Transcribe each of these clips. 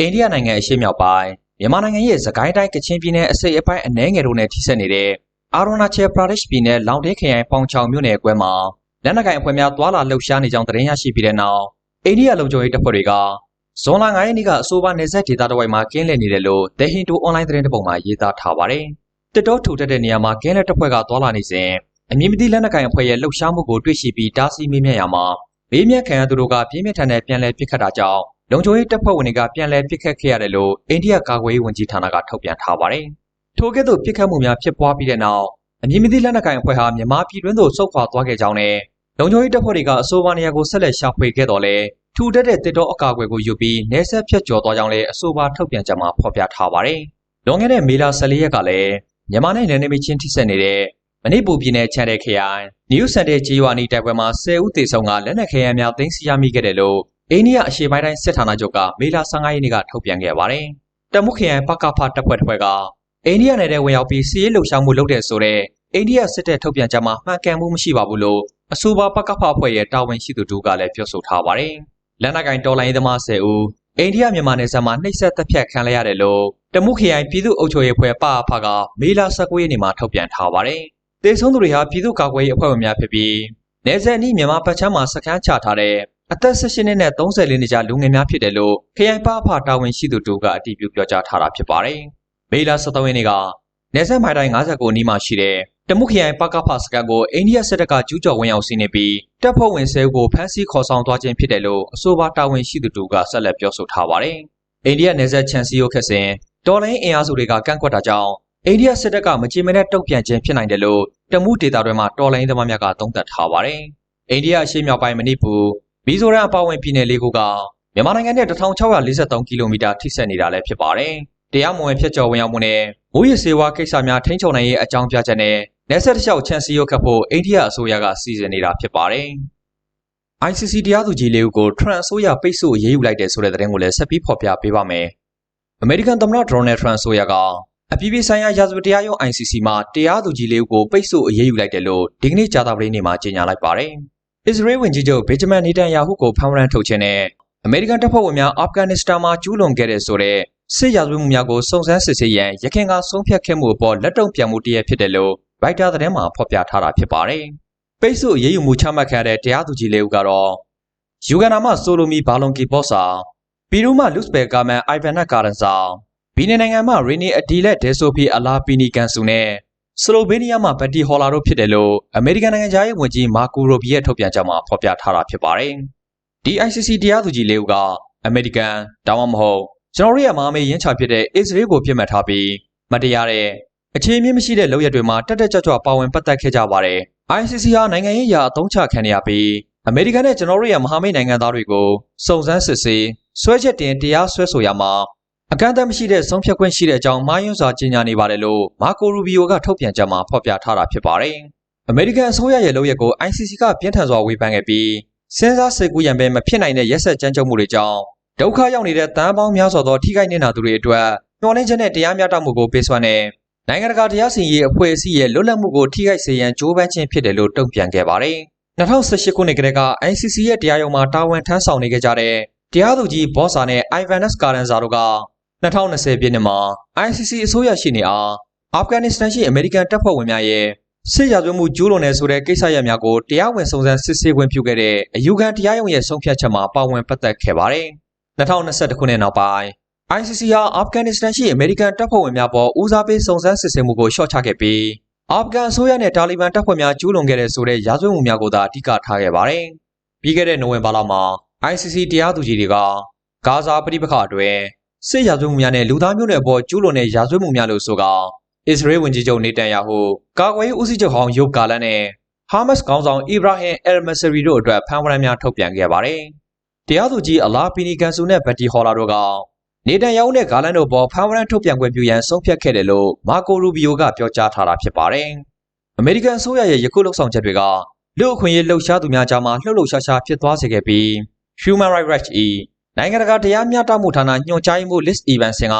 အိန္ဒိယနိုင်ငံအရှေ့မြောက်ပိုင်းမြန်မာနိုင်ငံရဲ့စကိုင်းတိုင်းကချင်ပြည်နယ်အစိပ်အပိုင်းအနှဲငယ်တို့နဲ့ထိစပ်နေတဲ့အာရိုနာချယ်ပရာဒက်ရှ်ပြည်နယ်လောင်တဲခရိုင်ပေါင်ချောင်မြို့နယ်အကွဲမှာလက်နက်ကိုင်အဖွဲ့များသွာလာလှုပ်ရှားနေကြောင်းသတင်းရရှိပြီးတဲ့နောက်အိန္ဒိယလုံခြုံရေးတပ်ဖွဲ့တွေကဇွန်လ9ရက်နေ့ကအဆိုပါနေဆက်ဒေသတစ်ဝိုက်မှာကင်းလည်နေတယ်လို့ The Hindu Online သတင်းတစ်ပုဒ်မှာရေးသားထားပါတယ်။တစ်တော်ထူထပ်တဲ့နေရာမှာကင်းလက်တပ်ဖွဲ့ကသွာလာနေစဉ်အမည်မသိလက်နက်ကိုင်အဖွဲ့ရဲ့လှုပ်ရှားမှုကိုတွေ့ရှိပြီးတားဆီးမေးမြန်းရမှာမေးမြန်းခံရသူတို့ကပြင်းပြထန်တဲ့ပြန်လည်ပစ်ခတ်တာကြောင့် လုံခြုံရေးတပ်ဖွဲ့ဝင်တွေကပြန်လည်ပစ်ခတ်ခဲ့ရတယ်လို့အိန္ဒိယကာကွယ်ရေးဝန်ကြီးဌာနကထုတ်ပြန်ထားပါတယ်။ထို့ကဲ့သို့ပစ်ခတ်မှုများဖြစ်ပွားပြီးတဲ့နောက်အမည်မသိလက်နက်ကိုင်အဖွဲ့ဟာမြန်မာပြည်တွင်းသို့ဆုတ်ခွာသွားခဲ့ကြောင်းနဲ့လုံခြုံရေးတပ်ဖွဲ့တွေကအဆိုပါနေရာကိုဆက်လက်ရှာဖွေခဲ့တော်လဲထူတက်တဲ့တစ်တော်အကာအကွယ်ကိုယူပြီးနေဆက်ဖြတ်ကျော်သွားကြောင်းလည်းအဆိုပါထုတ်ပြန်ချက်မှာဖော်ပြထားပါတယ်။လွန်ခဲ့တဲ့မေလ14ရက်ကလည်းမြန်မာနိုင်ငံနယ်နိမိတ်ချင်းထိစပ်နေတဲ့မနေ့ပူပြည်နယ်ချန်တဲ့ခရိုင်နယူးဆန်တဲ့ဂျီဝါနီတိုက်ပွဲမှာ10ဦးသေဆုံးကလက်နက်ခဲယမ်းများသိမ်းဆည်းရမိခဲ့တယ်လို့ အိန္ဒိယအရှေ့ပိုင်းတိုင်းစစ်ဌာနချုပ်ကမေလ15ရက်နေ့ကထုတ်ပြန်ခဲ့ပါတယ်။တမုခရိုင်ပကဖတပ်ဖွဲ့တစ်ဖွဲ့ကအိန္ဒိယနယ်ထဲဝင်ရောက်ပြီးစီးရဲလှုပ်ရှားမှုလုပ်တဲ့ဆိုတဲ့အိန္ဒိယစစ်တပ်ထုတ်ပြန်ချက်မှာမှန်ကန်မှုမရှိပါဘူးလို့အဆိုပါပကဖအဖွဲ့ရဲ့တာဝန်ရှိသူတို့ကလည်းပြောဆိုထားပါတယ်။လက်နက်ကင်တော်လိုင်းသမား10ဦးအိန္ဒိယမြန်မာနယ်စပ်မှာနှိပ်စက်တပ်ဖြတ်ခံရရတယ်လို့တမုခရိုင်ပြည်သူ့အုပ်ချုပ်ရေးဖွဲ့ပအဖကမေလ19ရက်နေ့မှာထုတ်ပြန်ထားပါတယ်။တေဆုံးသူတွေဟာပြည်သူ့ကာကွယ်ရေးအဖွဲ့ဝင်များဖြစ်ပြီးနယ်စပ်အနီးမြန်မာပတ်ချမ်းမှာစခန်းချထားတဲ့ အသက်16နှစ်နဲ့34နှစ်ကြားလူငယ်များဖြစ်တယ်လို့ခရိုင်ပအဖတာဝန်ရှိသူတို့ကအတည်ပြုပြောကြားထားတာဖြစ်ပါတယ်။မေလ23ရက်နေ့ကနယ်စပ်မိုင်တိုင်း59နီးမှာရှိတဲ့တမုခရိုင်ပကဖစကန်ကိုအိန္ဒိယစစ်တပ်ကကျူးကျော်ဝင်ရောက်စီးနေပြီးတပ်ဖွဲ့ဝင်ဆဲဦးကိုဖမ်းဆီးခေါ်ဆောင်သွားခြင်းဖြစ်တယ်လို့အဆိုပါတာဝန်ရှိသူတို့ကဆက်လက်ပြောဆိုထားပါတယ်။အိန္ဒိယနယ်စပ်ချန်စီယိုခက်စဉ်တော်လိုင်းအင်အားစုတွေကကန့်ကွက်တာကြောင့်အိန္ဒိယစစ်တပ်ကမကြေမနက်တုံ့ပြန်ခြင်းဖြစ်နိုင်တယ်လို့တမူဒေတာတွေမှာတော်လိုင်းသမားများကသုံးသပ်ထားပါတယ်။အိန္ဒိယအရှေ့မြောက်ပိုင်းမဏိပူ မီဇိုရမ်အပါအဝင်ပြည်နယ်လေးခုကမြန်မာနိုင်ငံနဲ့1643ကီလိုမီတာထိစပ်နေတာလည်းဖြစ်ပါတယ်။တရားမဝင်ဖြတ်ကျော်ဝင်ရောက်မှုနဲ့မိုးရေစေဝါကိစ္စများထိန်းချုပ်နိုင်ရေးအကြောင်းပြချက်နဲ့နယ်ဆက်တစ်လျှောက်ချန်စီရုတ်ခတ်ဖို့အိန္ဒိယအစိုးရကစီစဉ်နေတာဖြစ်ပါတယ်။ ICC တရားသူကြီးလေးဦးကိုထရန့်အစိုးရပိတ်ဆို့အရေးယူလိုက်တယ်ဆိုတဲ့သတင်းကိုလည်းဆက်ပြီးဖော်ပြပေးပါမယ်။အမေရိကန်သမ္မတဒေါ်နယ်ထရန့်အစိုးရကအပြည်ပြည်ဆိုင်ရာရာဇဝတ်တရားရုံး ICC မှာတရားသူကြီးလေးဦးကိုပိတ်ဆို့အရေးယူလိုက်တယ်လို့ဒီကနေ့ကြာသပတေးနေ့မှာကြေညာလိုက်ပါတယ်။ အစ္စရေးဝန်ကြီးချုပ်ဗေဂျမန်နေတန်ယာဟုကိုဖမ်းဝရမ်းထုတ်ခြင်းနဲ့အမေရိကန်တပ်ဖွဲ့ဝင်များအာဖဂန်နစ္စတန်မှာကျူးလွန်ခဲ့တဲ့ဆိုတဲ့စစ်ရာဇဝတ်မှုများကိုစုံစမ်းစစ်ဆေးရန်ရခိုင်ကဆုံးဖြတ်ခဲ့မှုအပေါ်လက်တုံ့ပြန်မှုတရဖြစ်တယ်လို့ရိုက်တာသတင်းမှာဖော်ပြထားတာဖြစ်ပါတယ်။ပိတ်ဆို့အရေးယူမှုချမှတ်ခံရတဲ့တရားသူကြီးလေးဦးကတော့ယူဂန်နာမှဆိုလိုမီဘာလွန်ကီဘော့စာပီရူးမှလူစပယ်ကာမန်အိုင်ဗန်နက်ကာရန်စာဘီနီနိုင်ငံမှရီနီအဒီလက်ဒဲဆိုဖီအလာပီနီကန်ဆူနဲ့ စလိုဗေးနီးယားမှဘက်တီဟော်လာတို့ဖြစ်တယ်လို့အမေရိကန်နိုင်ငံသားရေးဝန်ကြီးမာကူရိုဘီရဲ့ထုတ်ပြန်ချက်မှာဖော်ပြထားတာဖြစ်ပါတယ်။ DICC တရားသူကြီးလေးဦးကအမေရိကန်ဒါမှမဟုတ်ကျွန်တော်တို့ရဲ့မဟာမိတ်ရင်းချဖြစ်တဲ့အစ္စရေးကိုပြစ်မှတ်ထားပြီးမတရားတဲ့အခြေအမြင့်မရှိတဲ့လုပ်ရက်တွေမှာတက်တက်ကြွကြွပါဝင်ပတ်သက်ခဲ့ကြပါတယ်။ ICC ဟာနိုင်ငံရေးအရာအသုံးချခံရပြီးအမေရိကန်နဲ့ကျွန်တော်တို့ရဲ့မဟာမိတ်နိုင်ငံသားတွေကိုစုံစမ်းစစ်ဆေးဆွဲချက်တင်တရားစွဲဆိုရမှာ အကန့်အသတ်မရှိတဲ့ဆုံးဖြတ်ခွင့်ရှိတဲ့အကြောင်းမှားယွင်းစွာကြေညာနေပါတယ်လို့မာကိုရူဘီယိုကထုတ်ပြန်ချက်မှာဖော်ပြထားတာဖြစ်ပါတယ်။အမေရိကန်အစိုးရရဲ့လုပ်ရက်ကို ICC ကပြင်းထန်စွာဝေဖန်ခဲ့ပြီးစဉ်းစားစိတ်ကူးရန်ပဲမဖြစ်နိုင်တဲ့ရက်ဆက်ကြမ်းကြုတ်မှုတွေကြောင့်ဒုက္ခရောက်နေတဲ့တန်းပေါင်းများစွာသောထိခိုက်နေတာသူတွေအတွက်မျှော်လင့်ချက်နဲ့တရားမျှတမှုကိုပေးစွမ်းတဲ့နိုင်ငံတကာတရားစီရင်ရေးအဖွဲ့အစည်းရဲ့လွတ်လပ်မှုကိုထိခိုက်စေရန်ကြိုးပမ်းခြင်းဖြစ်တယ်လို့တုံ့ပြန်ခဲ့ပါတယ်။2018ခုနှစ်ကတည်းက ICC ရဲ့တရားရုံးမှာတာဝန်ထမ်းဆောင်နေခဲ့ကြတဲ့တရားသူကြီးဘော့ဆာနဲ့ Ivanas Karanza တို့က 2020ပြည့်နှစ်မှာ ICC အစိုးရရှိနေအားအာဖဂန်နစ္စတန်ရှိအမေရိကန်တပ်ဖွဲ့ဝင်များရဲ့စစ်ရာဇဝတ်မှုကျူးလွန်တဲ့ဆိုတဲ့ကိစ္စရပ်များကိုတရားဝင်စုံစမ်းစစ်ဆေးခွင့်ပြုခဲ့တဲ့အယူခံတရားရုံးရဲ့ဆုံးဖြတ်ချက်မှာပါဝင်ပတ်သက်ခဲ့ပါတယ်။2021ခုနှစ်နောက်ပိုင်း ICC ဟာအာဖဂန်နစ္စတန်ရှိအမေရိကန်တပ်ဖွဲ့ဝင်များပေါ်ဦးစားပေးစုံစမ်းစစ်ဆေးမှုကိုလျှော့ချခဲ့ပြီးအာဖဂန်အစိုးရနဲ့တာလီဘန်တပ်ဖွဲ့များကျူးလွန်ခဲ့တဲ့ဆိုတဲ့ရာဇဝတ်မှုများကိုသာအဓိကထားခဲ့ပါတယ်။ပြီးခဲ့တဲ့နိုဝင်ဘာလမှာ ICC တရားသူကြီးတွေကဂါဇာပြည်ပခအတွင်း စစ်ရာဇဝတ်မှုများနဲ့လူသားမျိုးနွယ်ပေါ်ကျူးလွန်တဲ့ရာဇဝတ်မှုများလို့ဆိုကအစ္စရေးဝန်ကြီးချုပ်နေတန်ယာဟုကာကွယ်ရေးဦးစီးချုပ်ဟောင်းယုတ်ကာလန်နဲ့ဟာမတ်စ်ခေါင်းဆောင်အီဗရာဟင်အယ်မဆရီတို့အတွက်ဖမ်းဝရမ်းများထုတ်ပြန်ခဲ့ပါတယ်။တရားသူကြီးအလာပီနီကန်ဆူနဲ့ဘက်တီဟော်လာတို့ကနေတန်ယာဟုနဲ့ဂါလန်တို့ပေါ်ဖမ်းဝရမ်းထုတ်ပြန်ခွင့်ပြုရန်ဆုံးဖြတ်ခဲ့တယ်လို့မာကိုရူဘီယိုကပြောကြားထားတာဖြစ်ပါတယ်။အမေရိကန်အစိုးရရဲ့ယခုလှုပ်ဆောင်ချက်တွေကလူအခွင့်အရေးလှုပ်ရှားသူများကြားမှာလှုပ်လှုပ်ရှားရှားဖြစ်သွားစေခဲ့ပြီး Human Rights Watch ၏ နိုင်ငံတကာတရားမျှတမှုဌာနညွှန်ကြားမှု Liz Evanson က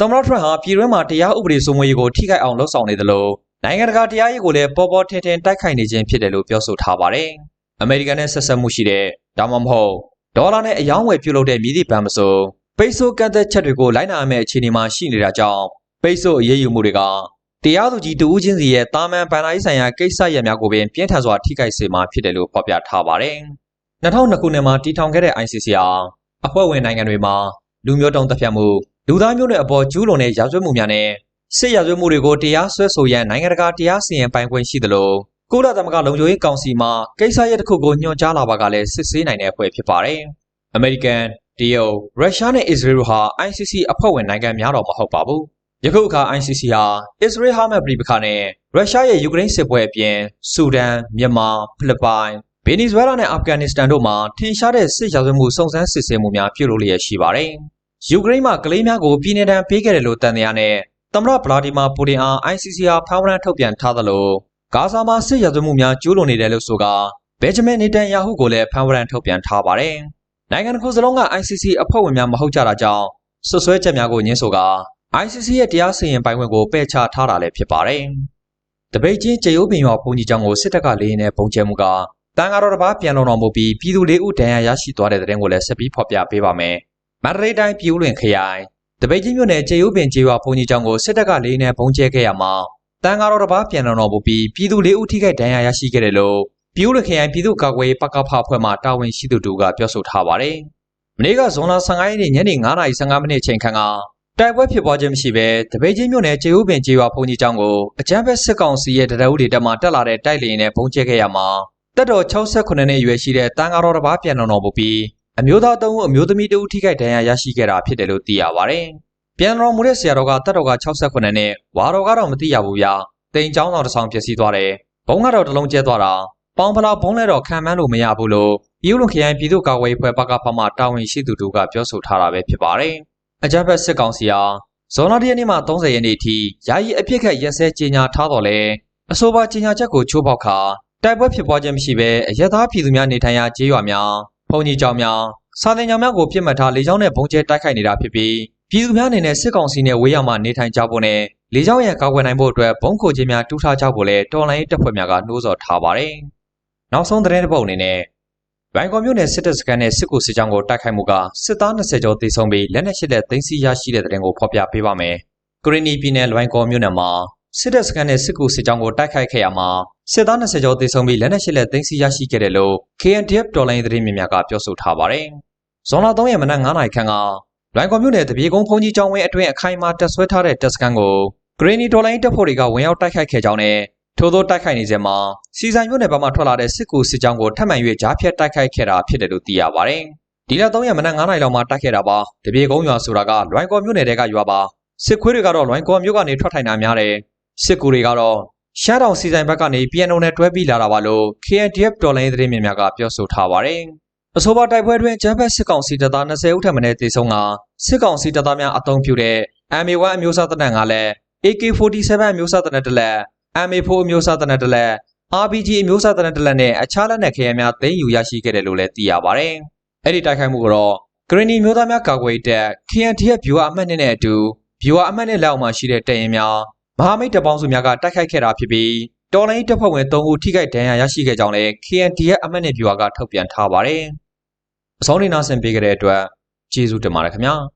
သမ္မတထရန့်ဟာပြည်တွင်းမှာတရားဥပဒေစိုးမိုးရေးကိုထိခိုက်အောင်လှုံ့ဆော်နေသလိုနိုင်ငံတကာတရားရေးကိုလည်းပေါ်ပေါ်ထင်ထင်တိုက်ခိုက်နေခြင်းဖြစ်တယ်လို့ပြောဆိုထားပါတယ်။အမေရိကန်နဲ့ဆက်ဆက်မှုရှိတဲ့ဒါမှမဟုတ်ဒေါ်လာနဲ့အယောင်းဝယ်ပြုလုပ်တဲ့မြည်သည့်ဗန်မဆိုပိတ်ဆို့ကန့်သက်ချက်တွေကိုလိုက်နာရမယ့်အခြေအနေမှာရှိနေတာကြောင့်ပိတ်ဆို့အရေးယူမှုတွေကတရားသူကြီးတဦးချင်းစီရဲ့တာမန်ဗန်လာရေးဆိုင်ရာကိစ္စရပ်များကိုပင်ပြင်းထန်စွာထိခိုက်စေမှာဖြစ်တယ်လို့ဖော်ပြထားပါတယ်။2002ခုနှစ်မှာတည်ထောင်ခဲ့တဲ့ ICC ဟာ အဖွဲ့ဝင်နိုင်ငံတွေမှာလူမျိုးတုံးတပ်ဖြတ်မှုလူသားမျိုးနွယ်အပေါ်ကျူးလွန်တဲ့ရာဇဝတ်မှုများနဲ့စစ်ရာဇဝတ်မှုတွေကိုတရားစွဲဆိုရန်နိုင်ငံတကာတရားစီရင်ပိုင်ခွင့်ရှိသလိုကုလသမဂ္ဂလုံခြုံရေးကောင်စီမှကိစ္စရပ်တစ်ခုကိုညွှန်ကြားလာပါကလည်းစစ်ဆေးနိုင်တဲ့အဖွဲ့ဖြစ်ပါတယ်။ American တရုတ်ရုရှားနဲ့အစ္စရေးတို့ဟာ ICC အဖွဲ့ဝင်နိုင်ငံများတော့မဟုတ်ပါဘူး။ယခုအခါ ICC ဟာအစ္စရေးဟာမတ်ပြည်ပခါနဲ့ရုရှားရဲ့ယူကရိန်းစစ်ပွဲအပြင်ဆူဒန်၊မြန်မာ၊ဖိလစ်ပိုင်၊ ဗင်နီဇွဲလားနဲ့အာဖဂန်နစ္စတန်တို့မှာထင်ရှားတဲ့စစ်ရာဇဝတ်မှုစုံစမ်းစစ်ဆေးမှုများပြုလုပ်လျက်ရှိပါတယ်။ယူကရိန်းမှာကလေးများကိုပြည်내တံပေးခဲ့တယ်လို့တန်တရားနဲ့သမ္မတဗလာဒီမာပူတင်အား ICC ဟာဖမ်းဝရမ်းထုတ်ပြန်ထားသလိုဂါဇာမှာစစ်ရာဇဝတ်မှုများကျူးလွန်နေတယ်လို့ဆိုကာဘယ်ဂျမင်နေတန်ယာဟုကိုလည်းဖမ်းဝရမ်းထုတ်ပြန်ထားပါတယ်။နိုင်ငံတစ်ခုစလုံးက ICC အဖွဲ့ဝင်များမဟုတ်ကြတာကြောင့်ဆွဆွဲချက်များကိုညှင်းဆိုကာ ICC ရဲ့တရားစီရင်ပိုင်ခွင့်ကိုပယ်ချထားတာလည်းဖြစ်ပါတယ်။တပိတ်ချင်းကြေယိုးပင်ရွာဘုံကြီးကျောင်းကိုစစ်တပ်ကလေးနဲ့ပုံကျဲမှုက တန်ဃာတော်တစ်ပါးပြန်လုံတော်မူပြီးပြည်သူလေးဦးဒဏ်ရာရရှိသွားတဲ့တဲ့ရင်ကိုလည်းဆက်ပြီးဖော်ပြပေးပါမယ်။မန္တလေးတိုင်းပြည်ဦးလွင်ခရိုင်တပိတ်ချင်းမြို့နယ်ကြေယိုးပင်ကြေးရွာဘုံကြီးကျောင်းကိုစစ်တပ်ကလေးနဲ့ပုံကျဲခဲ့ရမှာတန်ဃာတော်တစ်ပါးပြန်လုံတော်မူပြီးပြည်သူလေးဦးထိခိုက်ဒဏ်ရာရရှိခဲ့တယ်လို့ပြည်ဦးလွင်ခရိုင်ပြည်သူ့ကာကွယ်ရေးပကဖအဖွဲ့မှတာဝန်ရှိသူတို့ကပြောဆိုထားပါတယ်။မနေ့ကဇွန်လ15ရက်နေ့ညနေ9:15မိနစ်ချိန်ခန့်ကတိုက်ပွဲဖြစ်ပွားခြင်းမရှိဘဲတပိတ်ချင်းမြို့နယ်ကျေဦးပင်ကျေးရွာဘုံကြီးကျောင်းကိုအကြမ်းဖက်စစ်ကောင်စီရဲ့တရအုပ်တွေတက်မှတက်လာတဲ့တိုက်လေရင်နဲ့ဘုံကျဲခဲ့ရမှာ တက်တော်68နှစ်အရွယ်ရှိတဲ့တန်ဃာတော်တစ်ပါးပြန်တော်တော်မူပြီးအမျိုးသားသုံးဦးအမျိုးသမီးတဦးထိခိုက်ဒဏ်ရာရရှိခဲ့တာဖြစ်တယ်လို့သိရပါတယ်။ပြန်တော်မူတဲ့ဆရာတော်ကတက်တော်က68နဲ့ဝါတော်ကတော့မသိရဘူးဗျာ။တိန်ချောင်းတော်တစ်ဆောင်ဖြစ်စီသွားတယ်။ဘုံကတော့တစ်လုံးကျဲသွားတာ။ပေါင်ဖလာဘုံလဲတော့ခံမှန်းလို့မရဘူးလို့ပြည်ဦးလွန်ခရိုင်ပြည်သူ့ကာကွယ်ရေးဖွဲ့ပကဖမှတာဝန်ရှိသူတို့ကပြောဆိုထားတာပဲဖြစ်ပါတယ်။အကြမ်းဖက်စစ်ကောင်စီဟာဇွန်လ၁ရက်နေ့မှ30ရက်နေ့ထိယာယီအပြစ်ခတ်ရက်စဲကြေညာထားတော်လဲအဆိုပါကြေညာချက်ကိုချိုးဖောက်ခါ တိုက်ပွဲဖြစ်ပွားခြင်းမရှိဘဲအရက်သားပြည်သူများနေထိုင်ရာကျေးရွာများဖုန်ကြီးကျောင်းများစာသင်ကျောင်းများကိုပြစ်မှတ်ထားလေကြောင်းနဲ့ဘုံကျဲတိုက်ခိုက်နေတာဖြစ်ပြီးပြည်သူများအနေနဲ့စစ်ကောင်စီနဲ့ဝေးရောက်မှနေထိုင်ကြဖို့နဲ့လေကြောင်းရန်ကာကွယ်နိုင်ဖို့အတွက်ဘုံခိုခြင်းများတူးထားကြဖို့လဲတော်လိုင်းတပ်ဖွဲ့များကနှိုးဆော်ထားပါတယ်။နောက်ဆုံးသတင်းတစ်ပုဒ်အနေနဲ့ရိုင်ကော်မြို့နယ်စစ်တပ်စခန်းနဲ့စစ်ကူစစ်ကြောင်းကိုတိုက်ခိုက်မှုကစစ်သား20ကျော်သေဆုံးပြီးလက်နက်ရှိတဲ့သိမ်းဆည်းရရှိတဲ့တဲ့တင်ကိုဖော်ပြပေးပါမယ်။ကရင်နီပြည်နယ်လွိုင်ကော်မြို့နယ်မှာ စစ်တပ်စခန်းနဲ့စစ်ကူစစ်ကြောင်းကိုတိုက်ခိုက်ခဲ့ရမှာစစ်သား20ကျော်သေဆုံးပြီးလက်နက်ရှိတဲ့သိမ်းဆည်းရရှိခဲ့တယ်လို့ KNDF တော်လိုင်းသတင်းမြင်များကပြောဆိုထားပါတယ်။ဇွန်လ3ရက်မနက်9:00နာရီခန့်ကလွိုင်ကော်မြို့နယ်တပြေကုန်းဖုန်ကြီးကျောင်းဝင်းအတွင်းအခိုင်အမာတက်ဆွဲထားတဲ့တပ်စခန်းကိုဂရင်းနီတော်လိုင်းတပ်ဖွဲ့တွေကဝင်ရောက်တိုက်ခိုက်ခဲ့ကြောင်းနဲ့ထို့သောတိုက်ခိုက်နေစဉ်မှာစီဆိုင်မြို့နယ်ဘက်မှထွက်လာတဲ့စစ်ကူစစ်ကြောင်းကိုထပ်မံ၍ကြားဖြတ်တိုက်ခိုက်ခဲ့တာဖြစ်တယ်လို့သိရပါတယ်။ဒီလ3ရက်မနက်9:00နာရီလောက်မှာတိုက်ခဲ့တာပါ။တပြေကုန်းရွာဆိုတာကလွိုင်ကော်မြို့နယ်တဲကရွာပါ။စစ်ခွေးတွေကတော့လွိုင်ကော်မြို့ကနေထွက်ထိုင်တာများတယ်။ စစ်ကူတွေကတော့ရှမ်းတောင်စီဆိုင်ဘက်ကနေပြန်ုံနဲ့တွဲပြီးလာတာပါလို့ KNDF တော်လိုင်းသတင်းမြင်များကပြောဆိုထားပါတယ်။အဆိုပါတိုက်ပွဲတွင်ဂျမ်ဘက်စစ်ကောင်စီတပ်သား20ဦးထပ်မံတေဆုံးကစစ်ကောင်စီတပ်သားများအုံပြုတဲ့ MA1 အမျိုးအစားတပ်နံကလည်း AK47 အမျိုးအစားတပ်နံတစ်လက် MA4 အမျိုးအစားတနက်တလက် RPG အမျိုးအစားတနက်တလက်နဲ့အခြားလက်နက်ခဲယမ်းများသိမ်းယူရရှိခဲ့တယ်လို့လည်းသိရပါဗျ။အဲ့ဒီတိုက်ခိုက်မှုကတော့ဂရနီမျိုးသားများကာကွယ်တပ် KNTF ဗျူဟာအမှတ်နဲ့နဲ့အတူဗျူဟာအမှတ်နဲ့လက်အောက်မှာရှိတဲ့တပ်ရင်များ မဟာမိတ်တပ်ပေါင်းစုများကတိုက်ခိုက်ခဲ့တာဖြစ်ပြီးတော်လိုင်းတပ်ဖွဲ့ဝင်3ဦးထိခိုက်ဒဏ်ရာရရှိခဲ့ကြောင်းလည်း KNTF အမှတ်နဲ့ဗျူဟာကထုတ်ပြန်ထားပါတယ်။အစောနေနာဆင်ပေးကြတဲ့အတွက်ကျေးဇူးတင်ပါတယ်ခင်ဗျာ။